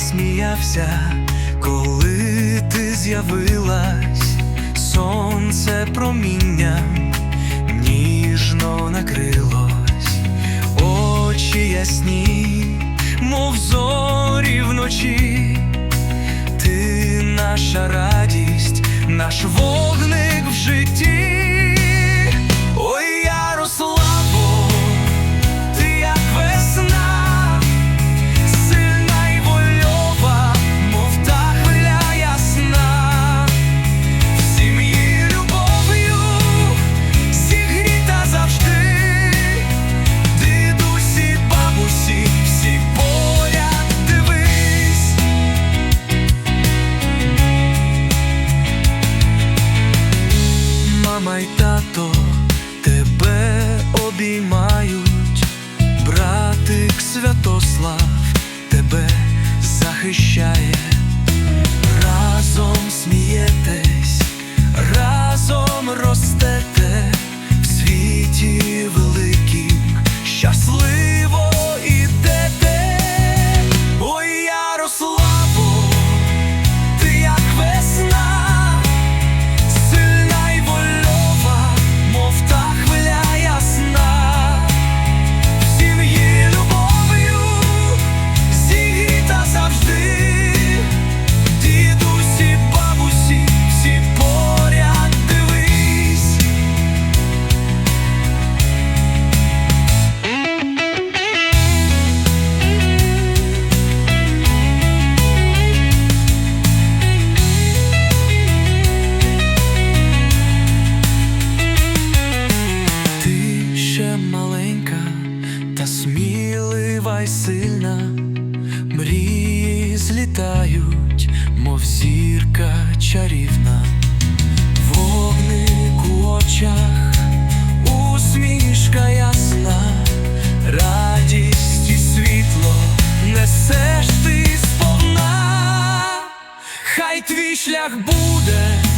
змінилося, коли ти з'явилась, сонце промінням ніжно накрилось, очі ясні, мов зорі вночі, ти наша радість, наш вогник в житті. Обіймають, братик Святослав тебе захищає, разом смієтесь, разом ростете й сильна, мрії злітають, мов зірка чарівна, вогник у очах, усмішка ясна, радість і світло несеш ти сповна, хай твій шлях буде